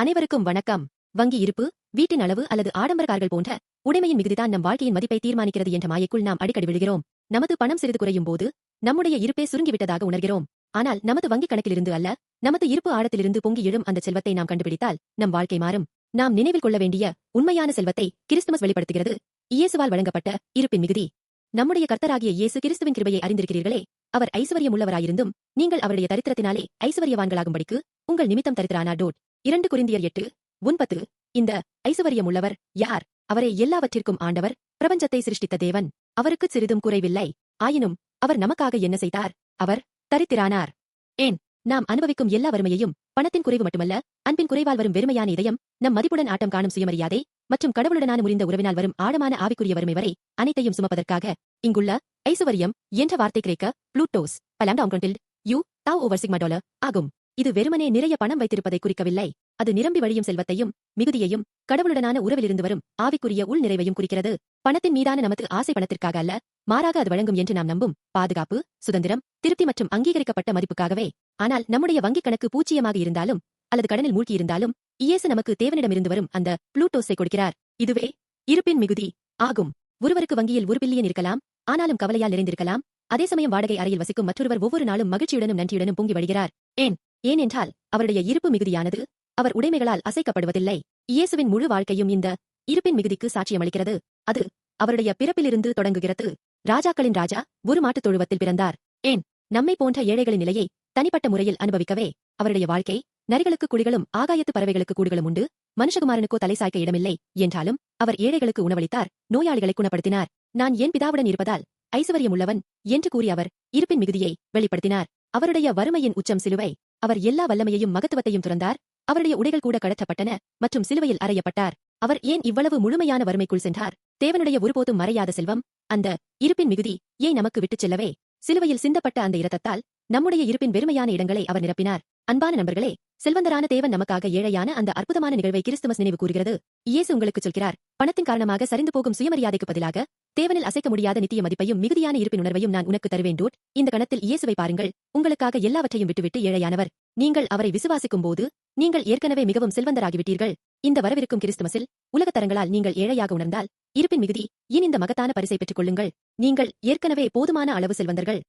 அனைவருக்கும் வணக்கம். வங்கி இருப்பு வீட்டின் அளவு அல்லது ஆடம்பர கார்கள் போன்ற உடைமையின் மிகுதிதான் நம் வாழ்க்கையின் மதிப்பை தீர்மானிக்கிறது என்ற மாயைக்குள் நாம் அடிக்கடி விழுகிறோம். நமது பணம் சிறிது குறையும் போது நம்முடைய இருப்பே சுருங்கிவிட்டதாக உணர்கிறோம். ஆனால் நமது வங்கிக் கணக்கிலிருந்து அல்ல நமது இருப்பு ஆழத்திலிருந்து பொங்கி எழும் அந்த செல்வத்தை நாம் கண்டுபிடித்தால் நம் வாழ்க்கை மாறும். நாம் நினைவில் கொள்ள வேண்டிய உண்மையான செல்வத்தை கிறிஸ்துமஸ் வெளிப்படுத்துகிறது. இயேசுவால் வழங்கப்பட்ட இருப்பின் மிகுதி. நம்முடைய கர்த்தராகிய இயேசு கிறிஸ்துவின் கிருபையை அறிந்திருக்கிறீர்களே அவர் ஐஸ்வர்யம் உள்ளவராயிருந்தும் நீங்கள் அவருடைய தரித்திரத்தினாலே ஐஸ்வர்யவான்களாகும்படிக்கு உங்கள் நிமித்தம் தரித்திரானா டோட் இரண்டு குறிந்தியர் எட்டு ஒன்பது இந்த ஐசுவரியமுள்ளவர் யார்? அவரே எல்லாவற்றிற்கும் ஆண்டவர் பிரபஞ்சத்தை சிருஷ்டித்த தேவன். அவருக்கு சிறிதும் குறைவில்லை. ஆயினும் அவர் நமக்காக என்ன செய்தார்? அவர் தரித்திரானார். ஏன்? நாம் அனுபவிக்கும் எல்லா வறுமையையும் பணத்தின் குறைவு மட்டுமல்ல அன்பின் குறைவால் வரும் வெறுமையான இதயம் நம் மதிப்புடன் ஆட்டம் காணும் சுயமரியாதை மற்றும் கடவுளுடனான முறிந்த உறவினால் வரும் ஆழமான ஆவிக்குரிய வறுமை வரை அனைத்தையும் சுமப்பதற்காக இங்குள்ள ஐசுவரியம் என்ற வார்த்தை கிரேக்க ப்ளூட்டோஸ் பலாண்டாம் யூ தாவ் ஓவர் சிக்மா டாலர் ஆகும். இது வெறுமனே நிறைய பணம் வைத்திருப்பதை குறிக்கவில்லை. அது நிரம்பி வழியும் செல்வத்தையும் மிகுதியையும் கடவுளுடனான உறவிலிருந்து வரும் ஆவிக்குரிய உள் நிறைவையும் குறிக்கிறது. பணத்தின் மீதான நமது ஆசை பணத்திற்காக அல்ல மாறாக அது வழங்கும் என்று நாம் நம்பும். பாதுகாப்பு சுதந்திரம் திருப்தி மற்றும் அங்கீகரிக்கப்பட்ட மதிப்புக்காகவே. ஆனால் நம்முடைய வங்கிக் கணக்கு பூச்சியமாக இருந்தாலும் அல்லது கடனில் மூழ்கியிருந்தாலும் இயேசு நமக்கு தேவனிடமிருந்து வரும் அந்த புளூட்டோஸை கொடுக்கிறார். இதுவே இருப்பின் மிகுதி ஆகும். ஒருவருக்கு வங்கியில் ஒரு பில்லியன் இருக்கலாம் ஆனாலும் கவலையால் நிறைந்திருக்கலாம். அதே சமயம் வாடகை அறையில் வசிக்கும் மற்றொருவர் ஒவ்வொரு நாளும் மகிழ்ச்சியுடனும் நன்றியுடனும் பொங்கி வழிகிறார். ஏன்? ஏனென்றால் அவருடைய இருப்பு மிகுதியானது அவர் உடைமைகளால் அசைக்கப்படுவதில்லை. இயேசுவின் முழு வாழ்க்கையும் இந்த இருப்பின் மிகுதிக்கு சாட்சியமளிக்கிறது. அது அவருடைய பிறப்பிலிருந்து தொடங்குகிறது. ராஜாக்களின் ராஜா ஒரு மாட்டுத் தொழுவத்தில் பிறந்தார். ஏன்? நம்மை போன்ற ஏழைகளின் நிலையை தனிப்பட்ட முறையில் அனுபவிக்கவே அவருடைய வாழ்க்கை நரிகளுக்கு குடிகளும் ஆகாயத்து பறவைகளுக்கு கூடுகளும் உண்டு. மனுஷகுமாரனுக்கோ தலை சாய்க்க இடமில்லை என்றாலும் அவர் ஏழைகளுக்கு உணவளித்தார். நோயாளிகளை குணப்படுத்தினார். நான் என் பிதாவுடன் இருப்பதால் ஐசுவரியம் உள்ளவன் என்று கூறி அவர் இருப்பின் மிகுதியை வெளிப்படுத்தினார். அவருடைய வறுமையின் உச்சம் சிலுவை அவர் எல்லா வல்லமையையும் மகத்துவத்தையும் துறந்தார். அவருடைய உடைகள் கூட கடற்றப்பட்டன மற்றும் சிலுவையில் அறையப்பட்டார். அவர் ஏன் இவ்வளவு முழுமையான வறுமைக்குள் சென்றார்? தேவனுடைய ஒருபோதும் மறையாத செல்வம் அந்த இருப்பின் மிகுதி ஏன் நமக்கு விட்டுச் செல்லவே? சிலுவையில் சிந்தப்பட்ட அந்த இரத்தத்தால் நம்முடைய இருப்பின் வெறுமையான இடங்களை அவர் நிரப்பினார். அன்பான நண்பர்களே செல்வந்தரான தேவன் நமக்காக ஏழையான அந்த அற்புதமான நிகழ்வை கிறிஸ்துமஸ் நினைவு கூறுகிறது. இயேசு உங்களுக்கு சொல்கிறார் பணத்தின் காரணமாக சரிந்து போகும் சுயமரியாதைக்கு பதிலாக தேவனில் அசைக்க முடியாத நித்திய மதிப்பையும் மிகுதியான இருப்பின் உணர்வையும் நான் உனக்கு தருவேன் இந்த கணத்தில் இயேசுவை பாருங்கள். உங்களுக்காக எல்லாவற்றையும் விட்டுவிட்டு ஏழையானவர். நீங்கள் அவரை விசுவாசிக்கும் போது நீங்கள் ஏற்கனவே மிகவும் செல்வந்தராகிவிட்டீர்கள். இந்த வரவிருக்கும் கிறிஸ்துமஸில் உலகத் தரங்களால் நீங்கள் ஏழையாக உணர்ந்தால் இருப்பின் மிகுதி இனி இந்த மகத்தான பரிசை பெற்றுக் கொள்ளுங்கள் நீங்கள் ஏற்கனவே போதுமான அளவு செல்வந்தர்கள்.